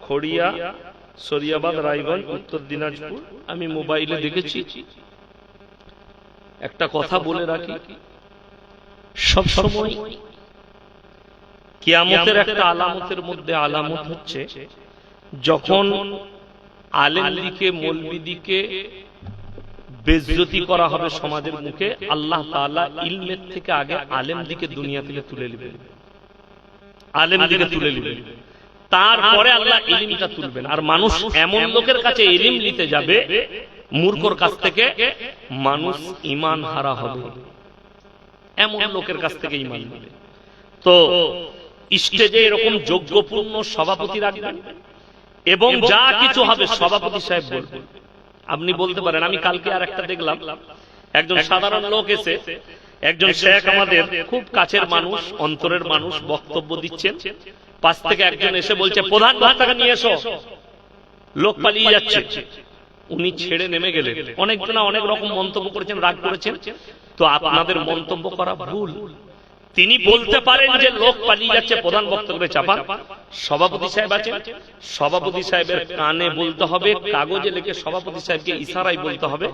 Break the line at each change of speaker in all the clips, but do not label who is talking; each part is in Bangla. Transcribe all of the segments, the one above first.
খড়িয়া সরিয়াবাদ রায়গঞ্জ উত্তর দিনাজপুর। আমি মোবাইলে দেখেছি। একটা কথা বলে রাখি। সব সময় কিয়ামতের একটা আলামতের মধ্যে আলামত হচ্ছে যখন আলেম দিকে মলবি দিকে বেজ্জতি করা হবে সমাজের মুখে আল্লাহ তাআলা ইলমের থেকে আগে আলেম দিকে দুনিয়া থেকে তুলে নেবেন আলেম দিকে তুলে নেবেন তারপরে আল্লাহ ইলিমটা তুলবেন। আর মানুষ এমন লোকের কাছে ইলিম নিতে যাবে মূর্খর কাছ থেকে মানুষ ইমান হারা হবে। এমন লোকের কাছ থেকে ইমান নেবে। তো স্টেজে এরকম যোগ্যপূর্ণ সভাপতি রাখবেন এবং যা কিছু হবে সভাপতি সাহেব বলবেন। আপনি বলতে পারেন আমি কালকে আর একটা দেখলাম। একজন সাধারণ লোক এসে একজন শেখ আমাদের খুব কাছের মানুষ অন্তরের মানুষ বক্তব্য দিচ্ছেন। পাশ থেকে একজন এসে বলছে প্রধান বক্তাকে নিয়ে এসো। লোক পালিয়ে যাচ্ছে। উনি ছেড়ে নেমে গেলেন। অনেকজনা অনেক রকম মন্তব্য করেছেন রাগ করেছেন। তো আপনাদের মন্তব্য করা ভুল। তিনি বলতে পারেন যে লোক পালিয়ে যাচ্ছে প্রধান বক্তব্যে চাপান। সভাপতি সাহেব আছে সভাপতি সাহেবের কানে বলতে হবে কাগজে লিখে সভাপতি সাহেবকে ইশারায় বলতে হবে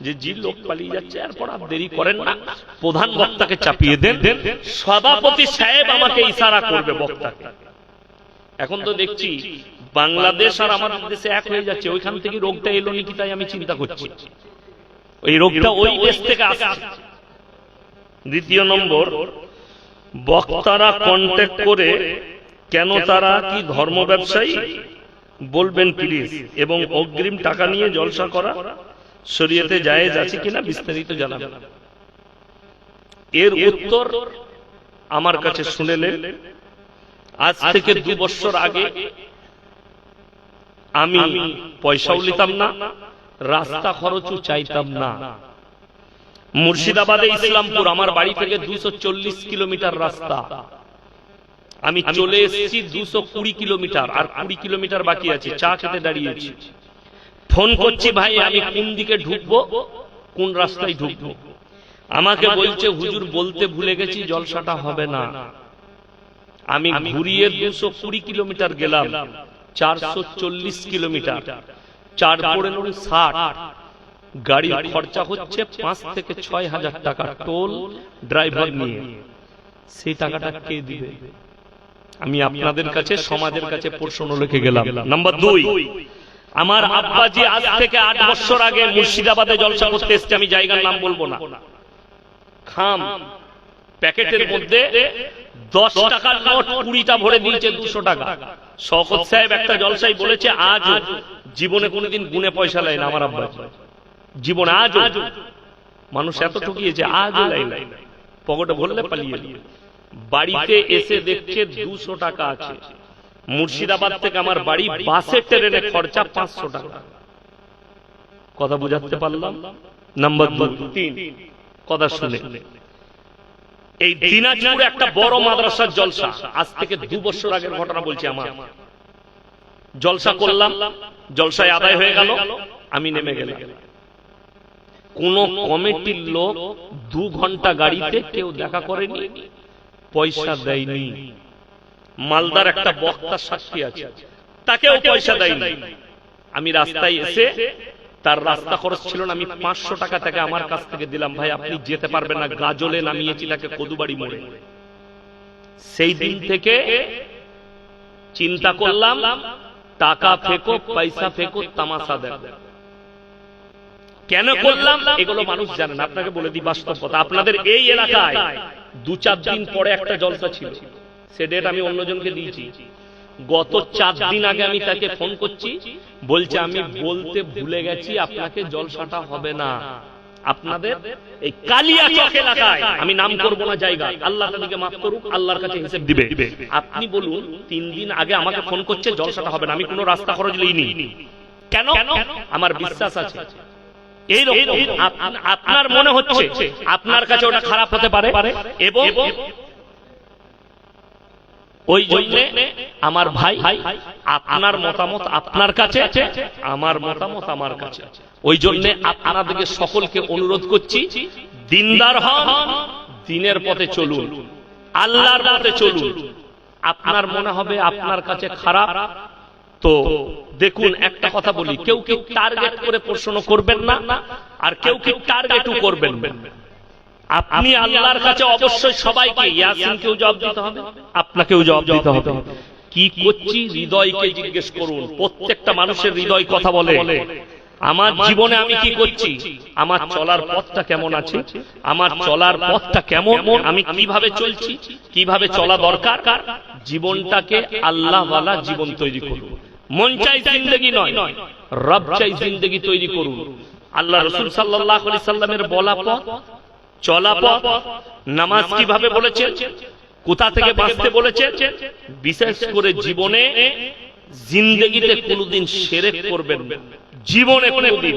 যে জি লোক পালিয়ে যাচ্ছে এরপর আর দেরি করেন না। প্রধান বক্তাকে চাপিয়ে দেন। সভাপতি সাহেব আমাকে ইশারা করবে বক্তাকে এখন তো দেখছি বাংলাদেশ আর আমাদের দেশে এক হয়ে যাচ্ছে ওইখান থেকে রোগটা এলো নাকি তাই আমি চিন্তা করছি। ওই রোগটা ওই দেশ থেকে আসছে। দ্বিতীয় নম্বর বক্তারা কন্ট্যাক্ট করে কেন তারা কি ধর্ম ব্যবসায়ী? বলবেন প্লিজ এবং অগ্রিম টাকা নিয়ে জলসা করা শরীয়তে জায়েজ আছে কিনা বিস্তারিত জানাবেন এর উত্তর আমার কাছে শুনেলেন আজ থেকে দু বছর আগে আমি পয়সাও নিতাম না রাস্তা খরচও চাইতাম না। মুর্শিদাবাদে ইসলামপুর আমার বাড়ি থেকে দুশো কিলোমিটার রাস্তা। আমি চলে এসেছি দুশো কুড়ি কিলোমিটার আর কুড়ি কিলোমিটার বাকি আছে চা খেতে দাঁড়িয়েছি ফোন করছি ভাই আমি কোন দিকে ঢুকবো? কোন রাস্তায় ঢুকবো? আমাকে বলছে হুজুর বলতে ভুলে গেছি জলসাটা হবে না। আমি ঘুরিয়ে দুশো কুড়ি কিলোমিটার গেলাম চারশো চল্লিশ কিলোমিটার। চার পড়ে নুন ষাট। গাড়ির খরচা হচ্ছে পাঁচ থেকে ছয় হাজার টাকা টোল ড্রাইভার নিয়ে। সেই টাকাটা কে দিবে? আমি আপনাদের কাছে সমাজের কাছে প্রশ্ন লিখে গেলাম। নাম্বার দুই। আমার আব্বাজি আজ থেকে আট বছর আগে মুর্শিদাবাদে জলসা করতে এসছে আমি জায়গার নাম বলব না। খাম। প্যাকেটের মধ্যে দশ টাকার নোট কুড়িটা ভরে দিয়েছে দুশো টাকা। শকত সাহেব একটা জলসাই বলেছে আজ জীবনে কোনোদিন গুনে পয়সা নেয় না আমার আব্বা জীবন আজ মানুষ এত ঠকিয়েছে আজ লাই পকেটে ভরলে পালিয়ে বাড়িতে এসে দেখছে দুশো টাকা আছে। মুর্শিদাবাদ থেকে আমার বাড়ি বাসে ট্রেনে খরচা পাঁচশো টাকা। কথা বুঝাতে পারলাম? নাম্বার তিন। কথা শুনে এই দিনাজপুরে একটা বড় মাদ্রাসার জলসা। আজ থেকে দু বছর আগের ঘটনা বলছি আমার। জলসা করলাম, জলসায় আদায় হয়ে গেল, আমি নেমে গেলাম। কোন কমিটির লোক দু ঘণ্টা গাড়িতে কেউ দেখা করেনি, পয়সা দেয়নি। মালদার একটা বক্তা সাক্ষী আছে, তাকেও পয়সা দেয়নি। আমি রাস্তায় এসে তার রাস্তা খরচ ছিল না, আমি পাঁচশো টাকা থেকে আমার কাছ থেকে দিলাম। ভাই, আপনি যেতে পারবেন না, গাজলে নামিয়েছি তাকে কদুবাড়ি মোড়ে। সেই দিন থেকে চিন্তা করলাম, টাকা ফেকো, পয়সা ফেকো, তামাশা দেখ কেন করলাম? এগুলো মানুষ জানেন আপনাকে বলে দিই বাস্তব কথা। আপনাদের এই এলাকায় দু চার দিন পরে একটা জলসা ছিল। সে ডেট আমি অন্যজনকে দিয়েছি। গত চার দিন আগে আমি তাকে ফোন করছি, বলছে আমি বলতে ভুলে গেছি, আপনাকে জলসাটা হবে না। আপনাদের এই কালিয়া চক এলাকায় আমি নাম করব না জায়গা। আল্লাহ তাদেরকে মাফ করুক, আল্লাহর কাছে হিসেব দিবে। আপনি বলুন, তিন দিন আগে আমাকে ফোন করছে জলসাটা হবে না। আমি কোনো রাস্তা খরচ লইনি। কেন? আমার বিশ্বাস আছে। আপনার মনে হচ্ছে, আপনার কাছে ওটা খারাপ হতে পারে? এবং ওই জন্য আমার ভাই, আপনার মতামত আপনার কাছে, আমার মতামত আমার কাছে। ওই জন্য আপনাদেরকে সকলকে অনুরোধ করছি, দিনদার হন, দিনের পথে চলুন, আল্লাহর পথে চলুন। আপনার মনে হবে আপনার কাছে খারাপ। তো দেখুন, একটা কথা বলি, কেউ কেউ টার্গেট করে প্রশ্ন করবেন না? আর কেউ কেউ টার্গেটও করবেন না? আপনি আল্লাহর কাছে অবশ্যই সবাইকে ইয়াসিনকেও জবাব দিতে হবে? আপনাকেও জবাব দিতে হবে। কি করছি? হৃদয়কে জিজ্ঞেস করুন। প্রত্যেকটা মানুষের হৃদয় কথা বলে। আমার জীবনে আমি কি করছি? আমার চলার পথটা কেমন আছে? আমার চলার পথটা কেমন? আমি কীভাবে চলছি? কীভাবে চলা দরকার? জীবনটাকে আল্লাহওয়ালা জীবন তৈরি করুন। মন চাই জিন্দগি নয়। রব চাই জিন্দগি তৈরি করুন। আল্লাহ রসুল সাল্লাহ সাল্লামের বলা পথ চলা পথ নামাজ কীভাবে বলেছে? কোথা থেকে বাঁচতে বলেছে? বিশেষ করে জীবনে জিন্দগিতে কোনোদিন সেরেক করবেন জীবনে কোনোদিন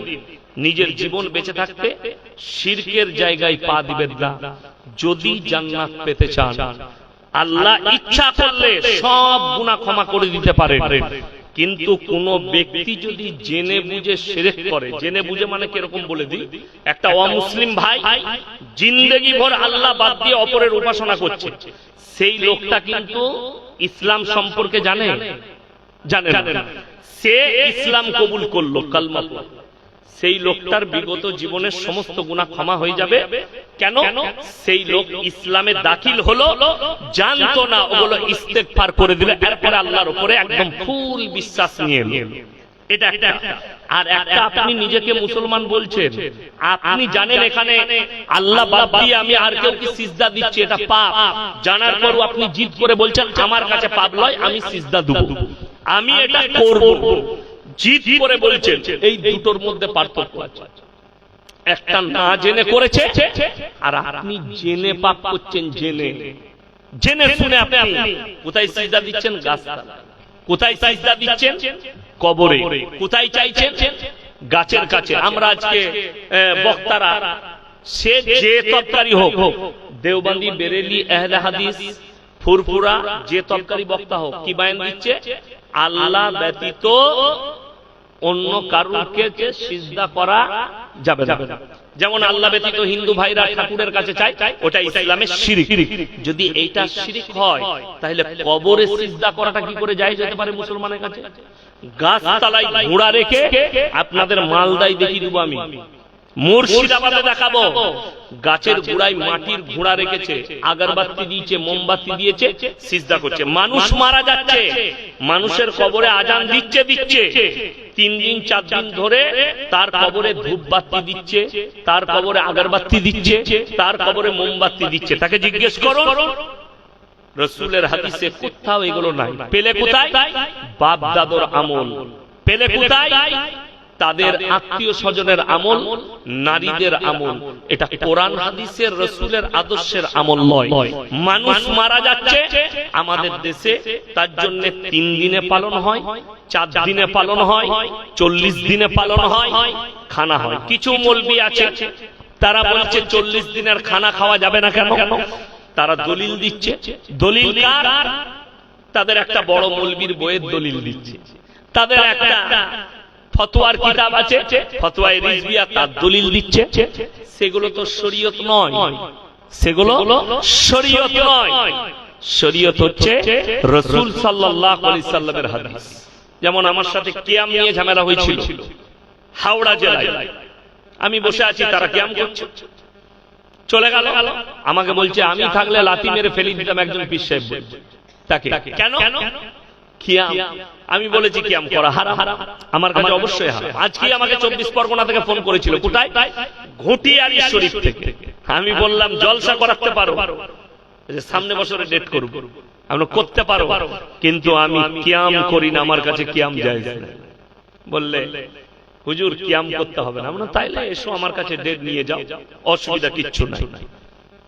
নিজের জীবন বেঁচে থাকতে শিরকের জায়গায় পা দিবেন না। যদি জান্নাত পেতে চান। আল্লাহ ইচ্ছা করলে সব গুনাহ ক্ষমা করে দিতে পারে কিন্তু কোন ব্যক্তি যদি জেনে বুঝে সেরেক করে জেনে বুঝে মানে কীরকম বলে দিই? একটা অমুসলিম ভাই জিন্দগি ভর আল্লাহ বাদ দিয়ে অপরের উপাসনা করছে। সেই লোকটা কিন্তু ইসলাম সম্পর্কে জানে। জানে। না। সে ইসলাম কবুল করল কালমা। সেই লোকটার বিগত জীবনের সমস্ত গুণা ক্ষমা হয়ে যাবে। কেন? সেই লোক ইসলামে দাখিল হলো, জানতো না, ওগুলো ইস্তেগফার করে দিলে। এরপরে আল্লাহর উপরে একদম ফুল বিশ্বাস নিয়ে। এটা একটা। আর একটা আপনি নিজেকে মুসলমান বলছেন, আপনি জানেন এখানে আল্লাহ দিয়ে আমি আর কেউ কি সিজদা দিচ্ছি, এটা পাপ। জানার পরও আপনি জিদ করে বলছেন, আমার কাছে পাপ লয় আমি সিজদা আমি এটা করব। জিদ করে বলছেন এই দুটোর মধ্যে পার্থক্য আছে। একটা না জেনে করেছে আর আপনি জেনে পাপ করছেন জেনে। জেনে শুনে আপনি কোথায় সিজদা দিচ্ছেন? গাছতলা। কোথায় সাজদা দিচ্ছেন? কবরে। কোথায় চাইছেন? গাছের কাছে। আমরা আজকে বক্তারা সে যে তরকারি হোক হোক দেওবন্দি বেরেলি আহলে হাদিস ফুরফুরা যে তরকারি বক্তা হোক কি বায়ান দিচ্ছে? আল্লাহ ব্যতীত অন্য কারুকে সিজদা করা যাবে না। যেমন আল্লাহ ব্যতীত হিন্দু ভাইরা ঠাকুরের কাছে চাই ওটা ইসলামের শিরিক। যদি এইটা শিরিক হয় তাহলে কবরে সিজদা করাটা কি করে যায় যেতে পারে মুসলমানের কাছে? গাছ তালাই ঘোড়া রেখে আপনাদের মালদাই দেখিয়ে দেবো আমি। মুর্শিদাবাদে দেখাবো। গাছের গোড়ায় মাটির ঘোড়া রেখেছে আগরবাতি দিয়েছে মোমবাতি দিয়েছে সিজদা করছে। মানুষ মারা যাচ্ছে। মানুষের কবরে আজান দিচ্ছে দিচ্ছে তিন দিন চার দিন ধরে তার কবরে ধূপ বাতি দিচ্ছে তার কবরে আগরবাতি দিচ্ছে তার কবরে মোমবাতি দিচ্ছে। তাকে জিজ্ঞেস করো। রসুলের হাদিসে কোথাও এগুলো নাই। পেলে কোথায়? বাপ দাদর আমল। পেলে কোথায়? তাদের আত্মীয় স্বজনের আমল নারীদের আমল। এটা কোরআন হাদিসের রসুলের আদর্শের আমল নয়। মানুষ মারা যাচ্ছে আমাদের দেশে তার জন্য তিন দিনে পালন হয় চার দিনে পালন হয় চল্লিশ দিনে পালন হয় খানা হয়। কিছু মলবি আছে তারা বলছে চল্লিশ দিনের খানা খাওয়া যাবে না কেন? তারা দলিল দিচ্ছে। দলিল তাদের একটা বড় মলবির বইয়ের দলিল দিচ্ছে। তাদের একটা ফতোয়ার কিতাব আছে ফতোয়ায় রিজবিয়া তার দলিল দিচ্ছে। সেগুলো তো শরীয়ত নয়। সেগুলো শরীয়ত নয়। শরীয়ত হচ্ছে রসুল সাল্লাল্লাহু আলাইহি সাল্লামের হাদিস। যেমন আমার সাথে কিয়াম নিয়ে ঝামেলা হয়েছিল। হাওড়া জেলায়। আমি বসে আছি তারা কিয়াম করছে। চলে গেল। আমাকে বলছে আমি থাকলে লাতি মেরে ফেলে দিতাম একজন পীর সাহেব। তাকে। কেন? কিয়াম। আমি বলেছি কিয়াম করা হারা হারা আমার কাছে অবশ্যই হারাম। আজকে আমাকে চব্বিশ পরগনা থেকে ফোন করেছিল। কোথায়? ঘুটিয়ারি শরীফ থেকে। আমি বললাম জলসা করাতে পারো। যে সামনে বছরে ডেট করব। আমরা করতে পারো। কিন্তু আমি কিয়াম করি না আমার কাছে কিয়াম যায় বললে হুজুর কিয়াম করতে হবে না। আমরা তাইলে এসো আমার কাছে ডেট নিয়ে যাও। অসুবিধা কিচ্ছু নাই।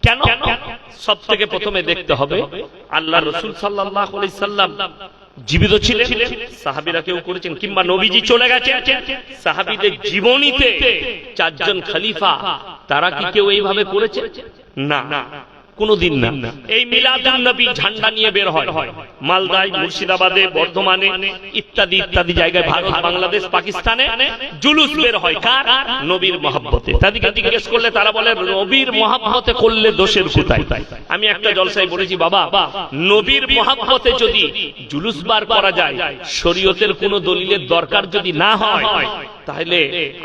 কেন? সব থেকে প্রথমে দেখতে হবে আল্লাহ রসুল সাল্লাহ সাল্লাম জীবিত ছিলেন, সাহাবিরা কেউ করেছেন, কিংবা নবীজি চলে গেছে সাহাবিদের জীবনীতে চারজন খালিফা, তারা কি কেউ এইভাবে করেছে? না। কোনোদিন না। এই মিলাদুন নবী ঝান্ডা নিয়ে বের হয়। মালদায়, মুর্শিদাবাদে, বর্ধমানে ইত্যাদি ইত্যাদি জায়গায় ভারত বাংলাদেশ, পাকিস্তানে জুলুস বের হয়। কার? নবীর মহাব্বতে। তাদেরকে জিজ্ঞেস করলে তারা বলে, নবীর মহাব্বতে করলে দোষের কোথায়? আমি একটা জলসায় বলেছি, বাবা, নবীর মহাব্বতে যদি জুলুস বার করা যায়, শরীয়তের কোন দলিলের দরকার যদি না হয়, তাহলে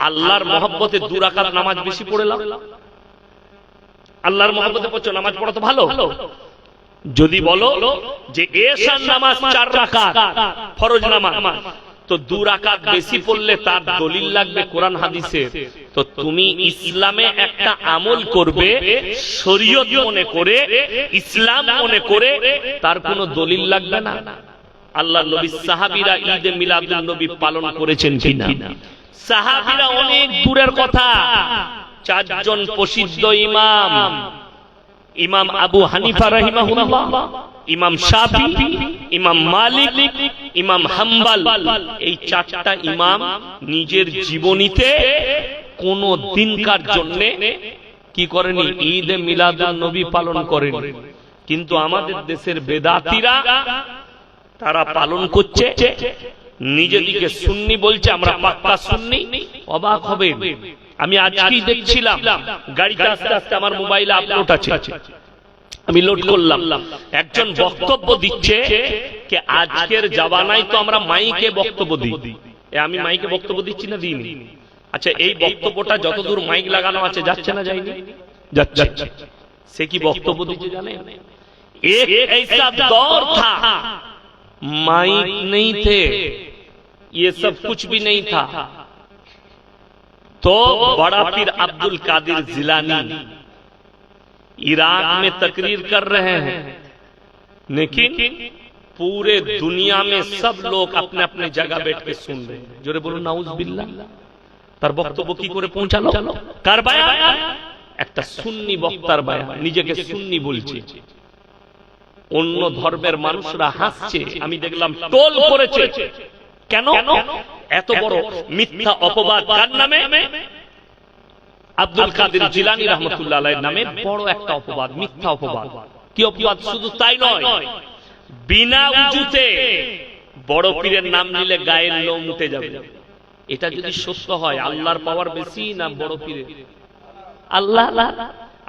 আল্লাহর মহাব্বতে দুরাকাত নামাজ বেশি পড়েলাম আল্লাহর মহব্বতে পড়ছো নামাজ পড়া তো ভালো। যদি বলো যে এশার নামাজ চার রাকাত ফরজ নামাজ। তো দু রাকাত বেশি পড়লে তার দলিল লাগবে কোরআন হাদিসের। তো তুমি ইসলামে একটা আমল করবে শরীয়ত মনে করে ইসলাম মনে করে তার কোনো দলিল লাগবে না। আল্লাহ নবী সাহাবীরা ঈদে মিলাদুন নবী পালন করেছেন কিনা? সাহাবীরা অনেক দূরের কথা। চারজন প্রসিদ্ধ ইমাম। ইমাম আবু হানিফা রাহিমাহুল্লাহ, ইমাম শাফি, ইমাম মালিক, ইমাম হাম্বাল। এই চারটা ইমাম নিজের জীবনীতে কোন দিনকার জন্য কি করেনি? ঈদ মিলাদুন নবী পালন করেন। কিন্তু আমাদের দেশের বেদাতিরা তারা পালন করছে। নিজেদিকে সুন্নি বলছে, আমরা পাক্কা সুন্নি। অবাক হবে আমি আজকেই দেখছিলাম গাড়িতে আস্তে আস্তে আমার মোবাইলে আপলোড আছে আমি লোড করলাম একজন বক্তব্য দিচ্ছে যে আজকের জাবানায় তো আমরা মাইকে বক্তব্য দিই এ আমি মাইকে বক্তব্য দিচ্ছি না দিইনি আচ্ছা এই বক্তব্যটা যতদূর মাইক লাগানো আছে যাচ্ছে না যায়নি যাচ্ছে সে কি বক্তব্য দিচ্ছে জানে एक ऐसा दौर था माइक नहीं थे ये सब कुछ भी नहीं था तो बड़ा पीर अब्दुल कादिर जिलानी इराक में तकरीर कर रहे हैं लेकिन पूरे दुनिया में सब लोग अपने अपने जगह बैठ के सुन रहे हैं जोरे बोलो नाउज बिल्ला তার বক্তব্য কি করে পৌঁছালো কার বায়া একটা সুন্নি বক্তার বায়া নিজেকে সুন্নি বলছে অন্য ধর্মের মানুষরা হাসছে আমি দেখলাম টোল করেছে কেন এত বড় মিথ্যা অপবাদ কার নামে? আব্দুল কাদের জিলানি রহমতুল্লাহ নামে বড় একটা অপবাদ মিথ্যা অপবাদ। কি অপবাদ? শুধু তাই নয়। বিনা উজুতে বড় পীরের নাম নিলে গায়ের লোম উঠে যাবে। এটা যদি সত্য হয় আল্লাহর পাওয়ার বেশি না বড় পীরের? আল্লাহ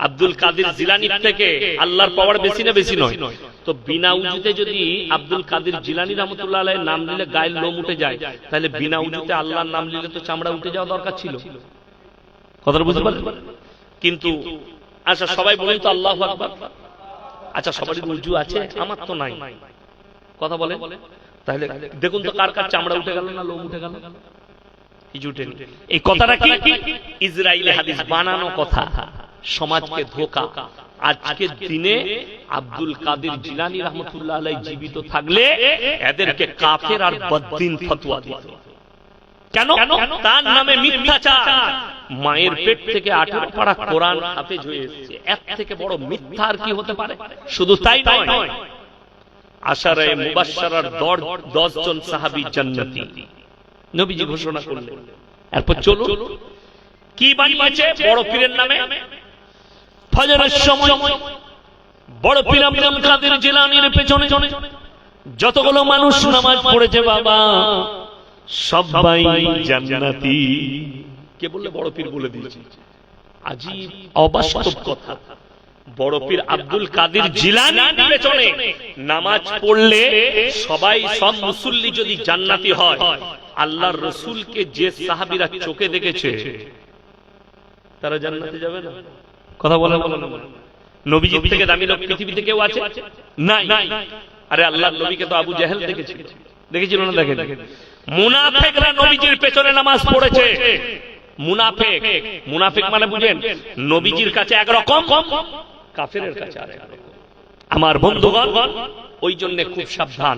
আব্দুল কাদের জিলানির থেকে আল্লাহর পাওয়ার বেশি না বেশি নয়। তো বিনা উজুতে যদি আব্দুল কাদের জিলানি রহমতুল্লাহ আলাইয়ের নাম নিলে গায়ের লোম উঠে যায়, তাহলে বিনা উজুতে আল্লাহর নাম নিলে তো চামড়া উঠে যাওয়া দরকার ছিল। কথাটা বুঝতে পারলেন? কিন্তু আচ্ছা সবাই বলেন তো আল্লাহ আচ্ছা সবারই উজু আছে, আমার তো নাই। কথা বলে তাহলে দেখুন তো কার কার চামড়া উঠে গেল না লোম উঠে গেল। এই কথাটা কি? ইসরায়েলি হাদিস বানানো কথা। সমাজকে ধোকা। আজকের দিনে আব্দুল কাদের জিলানি রহমতুল্লাহ আলাই জীবিত থাকলে এদেরকে কাফের আর বদ্দিন ফতোয়া দিত কেন? তার নামে মিথ্যাচার। মায়ের পেট থেকে আঠেরো পাড়া কোরআন হয়ে এসেছে। এর থেকে বড় মিথ্যা আর কি হতে পারে? শুধু তাই নয় আশারে মুবাশশারার দশ জন সাহাবী জান্নাতি। নবীজি ঘোষণা করলেন। এরপর চলো কি বানিয়েছে? বড় পীরের নামে? ফজরের সময় বড় পীর আব্দুল কাদের জিলানির পেছনে যতগুলো মানুষ নামাজ পড়েছে বাবা সবাই জান্নাতি। কে বললে বড় পীর বলে দিয়েছে? আজীব অবাস্তব কথা। বড় পীর আব্দুল কাদের জিলানির পেছনে নামাজ পড়লে সবাই সব মুসল্লি যদি জান্নাতি হয় আল্লাহর রসুলকে যে সাহাবিরা চোখে দেখেছে তারা জান্নাতে যাবে না? কথা বলে থেকে দামি লোক পৃথিবীতে কেউ আছে? নাই। আরে আল্লাহর নবীকে তো আবু জাহেল দেখেছিল। দেখেছিল। না মুনাফেকরা নবীজির পেছনে নামাজ পড়েছে। মুনাফেক। মুনাফেক মানে বুঝেন নবীজির কাছে একরকম কাফেরের কাছে আরেক আমার বন্ধুগণ ওই জন্য খুব সাবধান।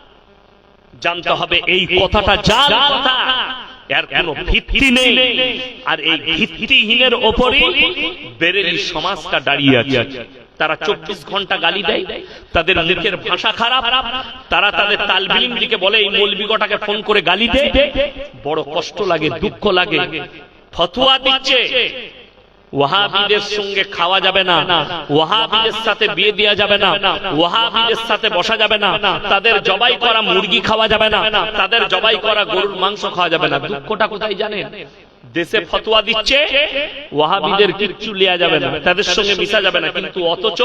জানতে হবে এই কথাটা জাল কথা। এর কোনো ভিত্তি নেই। আর এই ভিত্তিহীনের ওপরে বেরেলি সমাজটা দাঁড়িয়ে আছে। তারা চব্বিশ ঘণ্টা গালি দেয়। তাদের মুখের ভাষা খারাপ। তারা তাদের তালবিলিম দিকে বলে এই মৌলবিগটাকে ফোন করে গালি দেয় বড় কষ্ট লাগে দুঃখ লাগে। ফতুয়া দিচ্ছে। ওয়াহাবিদের সঙ্গে খাওয়া যাবে না, ওয়াহাবিদের সাথে বিয়ে দেওয়া যাবে না, ওয়াহাবিদের সাথে বসা যাবে না, তাদের জবাই করা মুরগি খাওয়া যাবে না, তাদের জবাই করা গরুর মাংস খাওয়া যাবে না। দুঃখটা কোথায় জানেন? দেশে ফতোয়া দিচ্ছে, ওয়াহাবিদের কিচ্ছু লিয়া যাবে না, তাদের সঙ্গে মিশা যাবে না, কিন্তু অথচ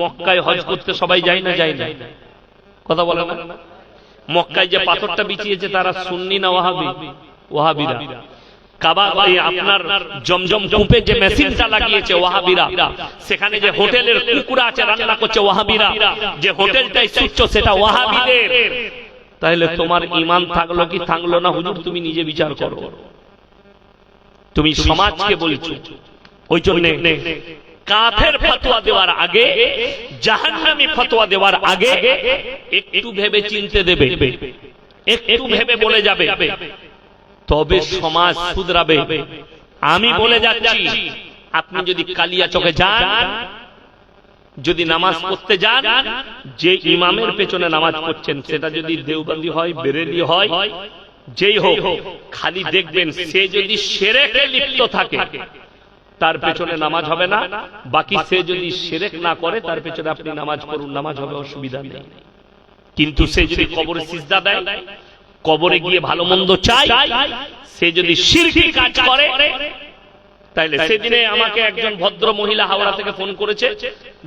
মক্কায় হজ করতে সবাই যায় না যায় না। কথা বলে না? মক্কায় যে পাথরটা বিছিয়েছে তারা সুন্নি না ওয়াহাবি? ওয়াহাবিরা। কাবা আপনার জমজম কূপে যে মেশিনটা লাগিয়েছে ওয়াহাবিরা সেখানে যে হোটেলের কুকুরা আছে রান্না করছে ওয়াহাবিরা যে হোটেলটাই সুচ্ছ সেটা ওয়াহাবিদের। তাহলে তোমার ইমান থাকল কি থাকল না? হুজুর তুমি নিজে বিচার করো। তুমি সমাজকে বলছো। ওই জন্য কাফের ফতোয়া দেওয়ার আগে জাহান্নামী ফতোয়া দেওয়ার আগে একটু ভেবে চিনতে দেবে। একটু ভেবে বলে যাবে। তবে সমাজ শুধরাবে। আমি বলে যাচ্ছি আপনি যদি কালিয়া চোখে যান যদি নামাজ পড়তে যান যে ইমামের পেছনে নামাজ পড়ছেন সেটা যদি দেওবন্দি হয় বেরেলি হয় যেই হোক খালি দেখবেন সে যদি সেরেকে লিপ্ত থাকে তার পেছনে নামাজ হবে না বাকি সে যদি সেরেক না করে তার পেছনে আপনি নামাজ পড়ুন নামাজ হবে অসুবিধা নেই। কিন্তু সে যদি কবরে সিজদা দেয় কবরে গিয়ে ভালো মন্দ চাই সে যদি শিরকি কাজ করে তাইলে সেদিনে আমাকে একজন ভদ্র মহিলা হাওড়া থেকে ফোন করেছে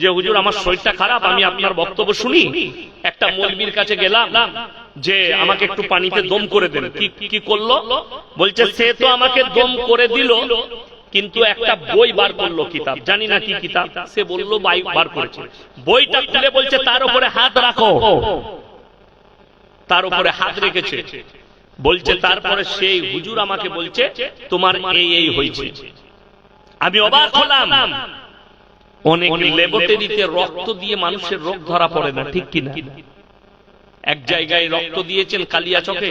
যে হুজুর আমার শরীরটা খারাপ আমি আপনার বক্তব্য শুনি একটা মলবির কাছে গেলাম যে আমাকে একটু পানিতে দম করে দেন। কি কি করল? বলছে সে তো আমাকে দম করে দিল কিন্তু একটা বই বার করল কিতাব। জানি না কি কিতাব। সে বলল বাই বার করেছে। বইটা খুলে বলছে তার উপরে হাত রাখো। তার উপরে হাত রেখেছে। বলছে তারপরে সেই হুজুর আমাকে বলছে তোমার এই এই হয়েছে। আমি অবাক হলাম। অনেক লেবটেরিতে রক্ত দিয়ে মানুষের রোগ ধরা পড়ে না ঠিক কিনা? এক জায়গায় রক্ত দিয়েছেন কালিয়া চকে।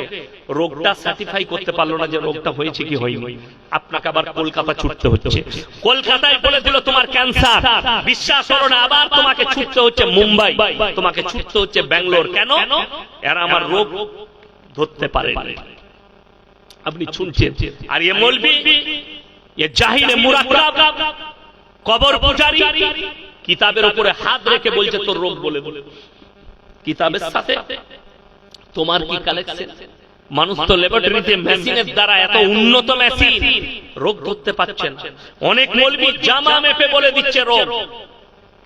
রোগটা সার্টিফাই করতে পারল না যে রোগটা হয়েছে কি হয়নি। আপনাকে আবার কলকাতা ছুটতে হচ্ছে। কলকাতায় বলে দিল তোমার ক্যান্সার। বিশ্বাস করো না, আবার তোমাকে ছুটতে হচ্ছে মুম্বাই। তোমাকে ছুটতে হচ্ছে ব্যাঙ্গালোর। কেন? এরা আমার রোগ ধরতে পারে আপনি শুনছেন? আর এ মলবি, এ জাহিলে মুরাক্কাব, কবর পূজারি, কিতাবের উপরে হাত রেখে বলছে তোর রোগ বলে বলে। কিতাবের সাথে? তোমার কি কালেকশন মানুষ তো ল্যাবরেটরিতে মেশিনের দ্বারা এত উন্নত মেশিন রোগ ধরতে পারছেন অনেক মৌলবি জামা মেপে বলে দিচ্ছে রোগ।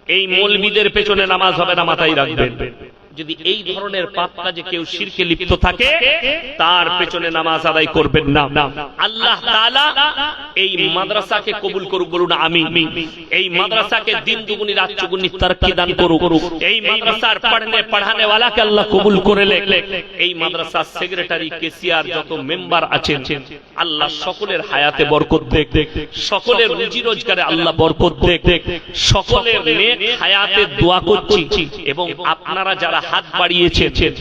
এই মৌলবিদের পেছনে নামাজ হবে না মাথায় রাখবেন। যদি এই ধরনের পাপ কাজে কেউ শিরকে লিপ্ত থাকে তার পেছনে নামাজ আদায় করবেন না। আল্লাহ তাআলা এই মাদ্রাসাকে কবুল করুক বলুন আমি এই মাদ্রাসাকে দিন দুগুনি রাত চুগুনি তারকি দান করুক। এই মাদ্রাসার পড়নে পড়ানে ওয়ালাকে আল্লাহ কবুল করে লে এই মাদ্রাসার সেক্রেটারি কেসিআর যত মেম্বার আছেন আল্লাহ সকলের হায়াতে বরকত দেখ। সকলের রুজি রোজগারে আল্লাহ বরকত দেখ। সকলের নেক হায়াতে দোয়া করছি এবং আপনারা যারা হাত বাড়িয়েছেন।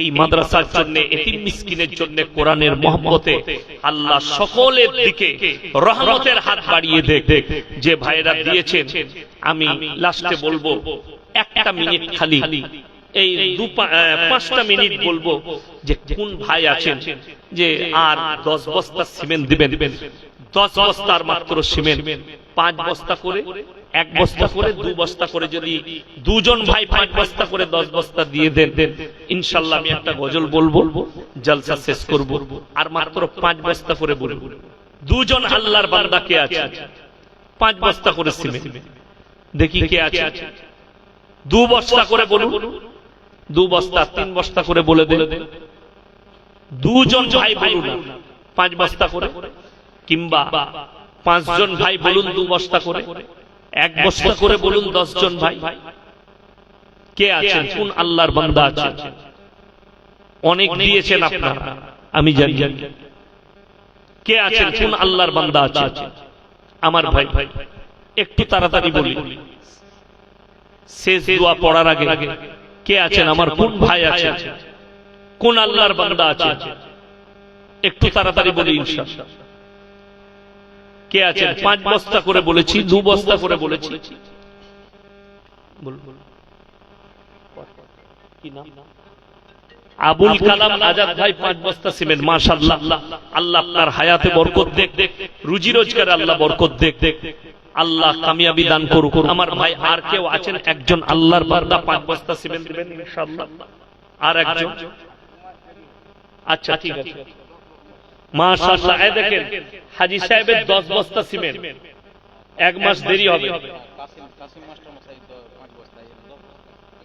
এই মাদ্রাসার জন্য, এতিম মিসকিনের জন্য, কোরআনের মহব্বতে আল্লাহ সকলের দিকে রহমতের হাত বাড়িয়ে দেখ। যে ভাইরা দিয়েছেন, আমি লাস্টে বলব, একটা মিনিট খালি। এই দু পাঁচটা মিনিট বলব যে কোন ভাই আছেন যে আর দশ বস্তা সিমেন্ট দিবেন। দশ বস্তার মাত্র সিমেন্ট। পাঁচ বস্তা করে এক বস্তা করে, দু বস্তা করে যদি দুজন ভাই পাঁচ বস্তা করে, দশ বস্তা দিয়ে দেন দেন ইনশাল্লাহ আমি একটা গজল বলব, জলসা শেষ করব। আর মাত্র পাঁচ বস্তা করে বলব। দুজন আল্লাহর বান্দা কে আছে? পাঁচ বস্তা করে সিমেন্ট। দেখি কে আছে। দু বস্তা করে বলুন। দু বস্তা, তিন বস্তা করে বলে দেন। দুজন ভাই বলুন। পাঁচ বস্তা করে। কিংবা পাঁচজন ভাই বলুন দু বস্তা করে। এক বস্তা করে বলুন দশ জন ভাই। কে আছেন? কোন আল্লাহর বান্দা আছেন? অনেক দিয়েছেন আপনারা। আমি জানি। কে আছেন? কোন আল্লাহর বান্দা আছেন? আমার ভাই। একটু তাড়াতাড়ি বলি শেষ দোয়া পড়ার আগে। কে আছেন? আমার কোন ভাই আছে কোন আল্লাহর বান্দা আছে একটু তাড়াতাড়ি বলি ইনশাআল্লাহ। কে আছেন? পাঁচ বস্তা করে বলেছি দু বস্তা করে বলেছি? আবুল কালাম আজাদ ভাই পাঁচ বস্তা সিমেন্ট মাশাআল্লাহ। আল্লাহ আপনার হায়াতে বরকত দেখ। দেখ রুজি রোজগারে আল্লাহ বরকত দেখ দেখ। আল্লাহ কামিয়াবি দান করুক। আমার ভাই আর কেউ আছেন? একজন আল্লাহর বান্দা পাঁচ বস্তা সিমেন্ট দিবেন ইনশাআল্লাহ। আর একজন? আচ্ছা ঠিক আছে। মাশাআল্লাহ এই দেখেন হাজী সাহেবের 10 বস্তা সিমেন্ট। এক মাস দেরি হবে।
কাসিম কাসিম মাস্টার মশাই তো পাঁচ বস্তায় এনে দাও।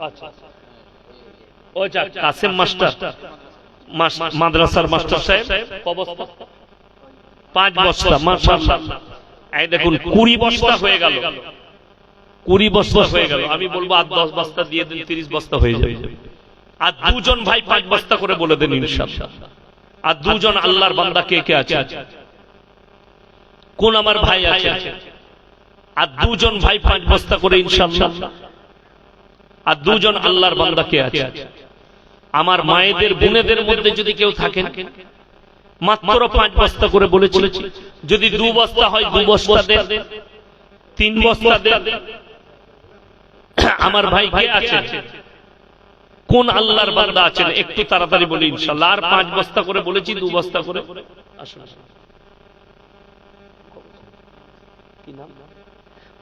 আচ্ছা। ও যা কাসেম মাস্টার। মাদ্রাসার মাস্টার সাহেব বস্তা? পাঁচ বস্তা মাশাআল্লাহ। এই দেখুন কুড়ি বস্তা হয়ে গেল। কুড়ি বস্তা হয়ে গেল। আমি বলব আর দশ বস্তা দিয়ে দিন তিরিশ বস্তা হয়ে যাবে। আর দুজন ভাই পাঁচ বস্তা করে বলে দেন ইনশাআল্লাহ। আর দুজন আল্লাহর বান্দা কে কে আছে? কোন আমার ভাই আছে? আর দুজন ভাই পাঁচ বস্তা করে ইনশাআল্লাহ। আর দুজন আল্লাহর বান্দা কে আছে? আমার মায়েদের বোনেদের মধ্যে যদি কেউ থাকেন মাত্র পাঁচ বস্তা করে বলেছি। যদি দু বস্তা হয় দু বস্তা দেন তিন বস্তা দেন। আমার ভাই কে আছে? কোন আল্লাহর বান্দা আছেন? একটু তাড়াতাড়ি বলি ইনশাল্লাহ আর পাঁচ বস্তা করে বলেছি, দু বস্তা করে?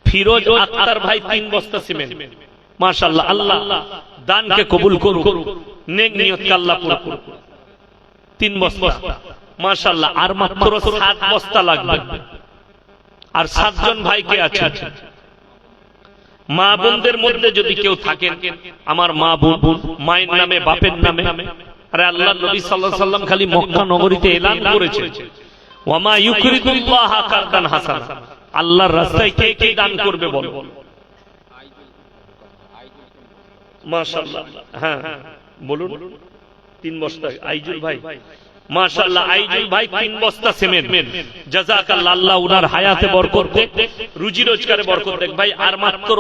ফিরোজ আক্তার ভাই তিন বস্তা সিমেন্ট। মাশাআল্লাহ, আল্লাহ দানকে কবুল করুক, নেক নিয়তকে আল্লাহ পুরো করুক। তিন বস্তা। মাশাআল্লাহ, আর মাত্র সাত বস্তা লাগবে। আর সাতজন ভাই কে আছে মা বোনদের মধ্যে যদি কেউ থাকেন, আমার মা বোন মায়ের নামে, বাপের নামে, আরে আল্লাহ নবী আলাইহি সাল্লাম খালি মক্কা নগরীতে এলান করেছে ওয়ামা হাসানা। আল্লাহর রাস্তায় কে কে দান করবে মাশাআল্লাহ। হ্যাঁ বলুন। তিন বস্তা আইজুল ভাই। মাশাআল্লাহ আইজুল ভাই তিন বস্তা সিমেন্ট। জাযাকাল্লাহ আল্লাহ উনার হায়াতে বরকত দেখ রুজি রোজগারে বরকত দেখ। ভাই আর মাত্র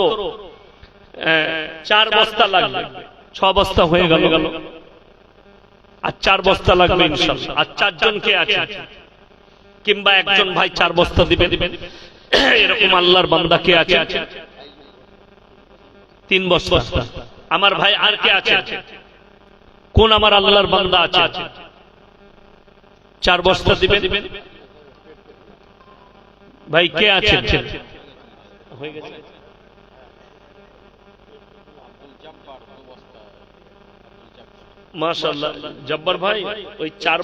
চার বস্তা লাগবে। ছ বস্তা হয়ে গেল। আর চার বস্তা লাগবে ইনশাআল্লাহ আর চারজন কে আছে। কিংবা একজন ভাই চার বস্তা দিবে। দিবে। এরকম আল্লাহর বান্দা কে আছে? তিন বস্তা। আমার ভাই আর কে আছে? কোন আমার আল্লাহর বান্দা আছে? চার বস্তা দিবে ভাই কে আছে হয়ে গেছে। মাশাআল্লাহ। জব্বার ভাই ওই চার